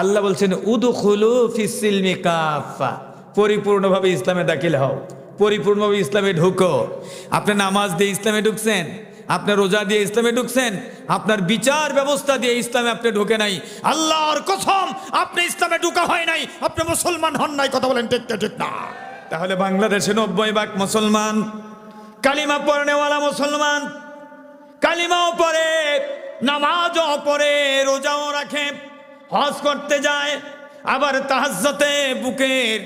আল্লাহ বলছেন উদু খুলু ফিসিলমি কাফা পরিপূর্ণভাবে ইসলামে দাখিল হও। পরিপূর্ণভাবে ইসলামে ঢুকো। আপনি নামাজ দিয়ে ইসলামে ঢুকছেন, আপনার রোজা দিয়ে ইসলামে ঢুকছেন, আপনার বিচার ব্যবস্থা দিয়ে ইসলামে আপনি ঢুকে নাই। আল্লাহর কসম, আপনি ইসলামে ঢুকা হয় নাই, আপনি মুসলমান হন নাই, কথা বলেন ঠিক ঠিক না। তাহলে বাংলাদেশে নব্বই ভাগ মুসলমান, কালিমা পড়নেওয়ালা মুসলমান, কালিমাও পড়ে, নামাজও পড়ে, রোজাও রাখে। হজ করতে যায়, আবার তাহাজ্জতে বুকের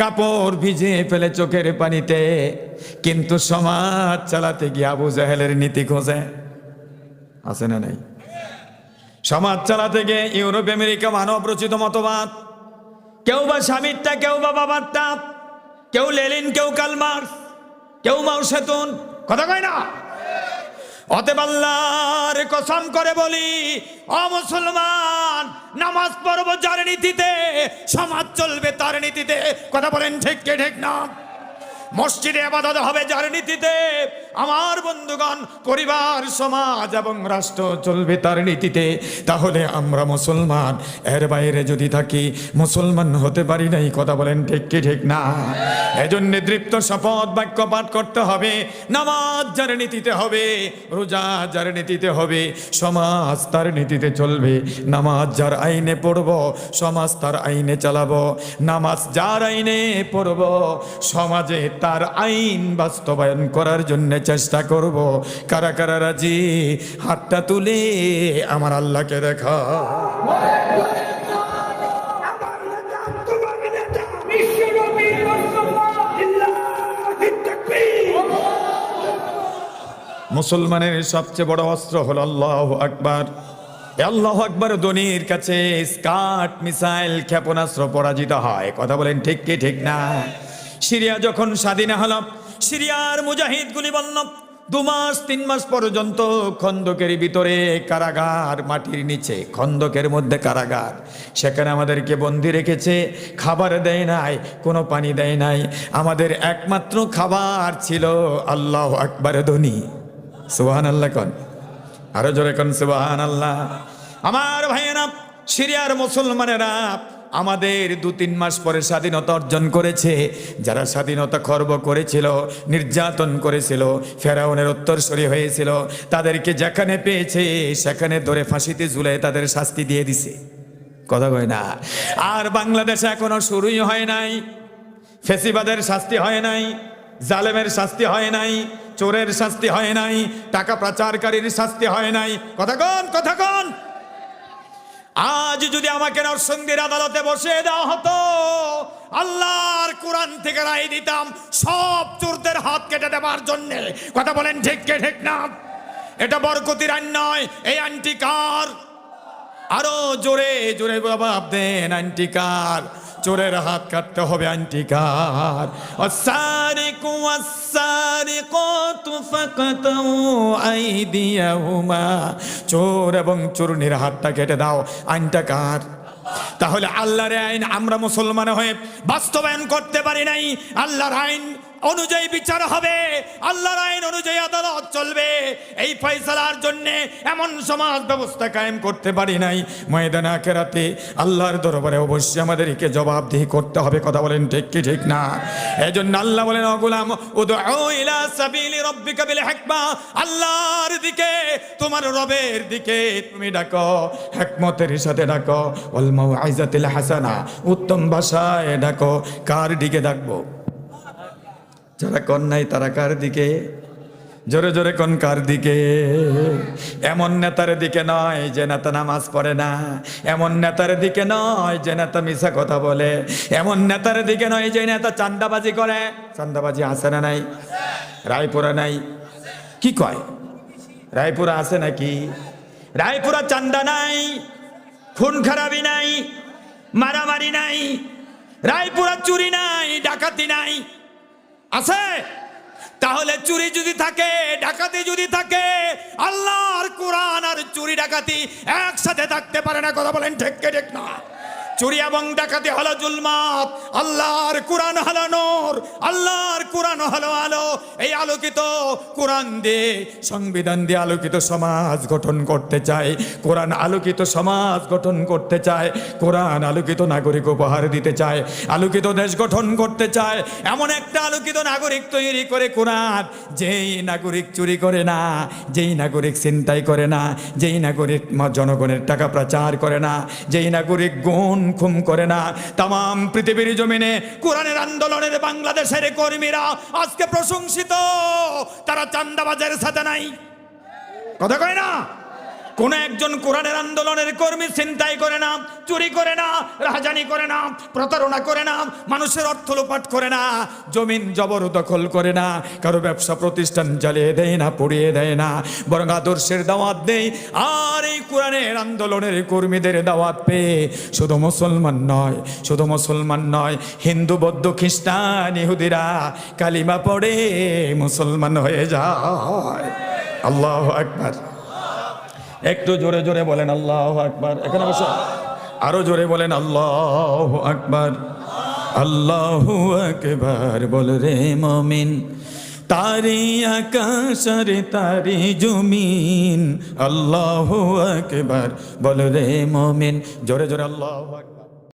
কাপড় ভিজে ফেলে চোখের পানিতে, কিন্তু সমাজ চালাতে গিয়ে আবু জাহেলের নীতি খোঁজে। আছে না নাই? সমাজ চালাতে গিয়ে ইউরোপ, আমেরিকা মানব রচিত মতবাদ। কেউ বা স্বামীরটা, কেউ বা বাবারটা, কেউ লেলিন কেউ কালমার্স, কেউ মাও সেতুন। কথা কয় না? অতএব আল্লাহর কসম করে বলি, অ মুসলমান! নামাজ পড়ব যার নীতিতে সমাজ চলবে তার নীতিতে। কথা বলেন ঠিক কে ঠিক না? মসজিদে আবাদত হবে যার নীতিতে আমার বন্ধুগণ, পরিবার, সমাজ এবং রাষ্ট্র চলবে তার নীতিতে। তাহলে আমরা মুসলমান, এর বাইরে যদি থাকি, মুসলমান হতে পারি নাই, কথা বলেন ঠিক কি ঠিক না? এজন্য দৃপ্ত শপথ বাক্য পাঠ করতে হবে, নামাজ যার নীতিতে হবে, রোজা যার নীতিতে হবে, সমাজ তার নীতিতে চলবে। নামাজ যার আইনে পড়ব, সমাজ তার আইনে চালাবো। নামাজ যার আইনে পড়ব, সমাজে তার আইন বাস্তবায়ন করার জন্য চেষ্টা করব। কারা কারা রাজি? হাতটা তুলে আমার আল্লাহকে দেখা। মুসলমানের সবচেয়ে বড় অস্ত্র হল আল্লাহ আকবার। আল্লাহ আকবার ধনির কাছে স্কাট মিসাইল, ক্ষেপণাস্ত্র পরাজিত হয়। কথা বলেন ঠিক কি, ঠিক না? সিরিয়া যখন স্বাধীন হল সিরিয়ার মুজাহিদ গুলি বলল, দু মাস, তিন মাস পর্যন্ত খন্দকের ভিতরে কারাগার, মাটির নিচে, খন্দকের মধ্যে কারাগার। সেখানে আমাদেরকে বন্দি রেখেছে, খাবার দেয় নাই, কোনো পানি দেয় নাই। আমাদের একমাত্র খাবার ছিল আল্লাহ আকবার ধনী। সুবাহান আল্লাহ কন। আরও জোরে কন সুবাহান আল্লাহ আমার ভাইয়েরা, সিরিয়ার মুসলমানেরা আমাদের দু তিন মাস পরে স্বাধীনতা অর্জন করেছে। যারা স্বাধীনতা খর্ব করেছিল, নির্যাতন করেছিল, ফেরাউনের উত্তরসরি হয়েছিল, তাদেরকে যেখানে পেয়েছে, সেখানে ধরে ফাঁসিতে ঝুলে তাদের শাস্তি দিয়ে দিছে। কথা কয় না? আর বাংলাদেশে এখনও শুরুই হয় নাই। ফেসিবাদের শাস্তি হয় নাই, জালেমের শাস্তি হয় নাই, চোরের শাস্তি হয় নাই, টাকা পাচারকারীর শাস্তি হয় নাই। কথা কন কথা কন! আজ যদি আমাকে নরসিংদীর আদালতে বসে দেওয়া হতো, আল্লাহর কোরআন থেকে রায় দিতাম, সব চোরদের হাত কেটে দেবার জন্যে। কথা বলেন ঠিক কে ঠিক না? এটা বরকতির আইন নয়, এই আইনটি কার? আরও জোরে জোরে বাবা, দেন আন্টিকার চোরের হাত কাটতে হবে আন্টিকার। অসারিকু চোর এবং চোরনির হাতটা কেটে দাও আইনটা কার তাহলে আল্লাহর আইন আমরা মুসলমান হয়ে বাস্তবায়ন করতে পারি নাই। আল্লাহর আইন অনুযায়ী বিচার হবে, আল্লাহর আইন অনুযায়ী আদালত চলবে। এই ফয়সালার জন্য এমন সমাজ ব্যবস্থা কায়েম করতে পারি নাই। ময়দানে আখেরাতে আল্লাহর দরবারে অবশ্যই আমাদেরকে জবাবদিহি করতে হবে, কথা বলেন ঠিক কি ঠিক না? এই জন্য আল্লাহ বলেন অগুলাম উদউ ইলা সাবিলি রাব্বিকা বিল হিকমা। আল্লাহর দিকে তোমার রবের দিকে তুমি ডাকো, হিকমতের সাথে ডাকো, ওয়াল মাউইজাতিল হাসানা, উত্তম ভাষায় ডাকো, কার দিকে ডাকবো? যারা কন নাই তারা কার দিকে? জোরে জোরে কোন কার দিকে? এমন নেতার দিকে নয় যে নেতা নামাজ পড়ে না, এমন নেতার দিকে নয় যে নেতা মিশা কথা বলে, এমন নেতার দিকে নয় যে নেতা চান্দাবাজি করে। চান্দাবাজি আছে না নাই? রায়পুরা নাই? কি কয়? রায়পুরা আছে নাকি? রায়পুরা চান্দা নাই, খুন খারাপি নাই, মারামারি নাই, রায়পুরা চুরি নাই, ডাকাতি নাই। আছে? তাহলে চুরি যদি থাকে, ডাকাতি যদি থাকে, আল্লাহর কোরআন আর চুরি ডাকাতি একসাথে থাকতে পারে না, কথা বলেন ঠিক কে না? চুরি এবং ডাকাতি হলো জুলমাত। আল্লাহর কোরআন হলো নূর, আল্লাহর কোরআন হলো আলো। এই আলোকিত কোরআন দিয়ে, সংবিধান দিয়ে আলোকিত সমাজ গঠন করতে চায়। কোরআন আলোকিত সমাজ গঠন করতে চায়। কোরআন আলোকিত নাগরিক উপহার দিতে চায়। আলোকিত দেশ গঠন করতে চায়। এমন একটা আলোকিত নাগরিক তৈরি করে কোরআন। যেই নাগরিক চুরি করে না, যেই নাগরিক চিন্তাই করে না, যেই নাগরিক জনগণের টাকা প্রচার করে না, যেই নাগরিক গুণ খুম করে না। তাম পৃথিবীর জমিনে কোরআনের আন্দোলনের বাংলাদেশের কর্মীরা আজকে প্রশংসিত। তারা চান্দাবাজের সাথে নাই। কথা কয় না? কোন একজন কোরআনের আন্দোলনের কর্মী চিন্তাই করে না, চুরি করে না, রাহাজানি করে না, প্রতারণা করে না, মানুষের অর্থ লোপাট করে না, জমিন জবরদখল করে না, কারও ব্যবসা প্রতিষ্ঠান জ্বালিয়ে দেয় না, পুড়িয়ে দেয় না, বরং আদর্শের দাওয়াত দেয়। আর এই কোরআনের আন্দোলনের কর্মীদের দাওয়াত পেয়ে শুধু মুসলমান নয়, শুধু মুসলমান নয়, হিন্দু, বৌদ্ধ, খ্রিস্টান, ইহুদিরা কালিমা পড়ে মুসলমান হয়ে যায়। আল্লাহ আকবার। একটু জোরে জোরে বলেন, আল্লাহ আকবার। এখানে বসে। আরও জোরে বলেন, আল্লাহ আকবার। আল্লাহ আকবার। বল রে মমিন, তারি আকাশ রে তারি জমিন। আল্লাহ আকবার। বল রে মমিন, জোরে জোরে আল্লাহ আকবার।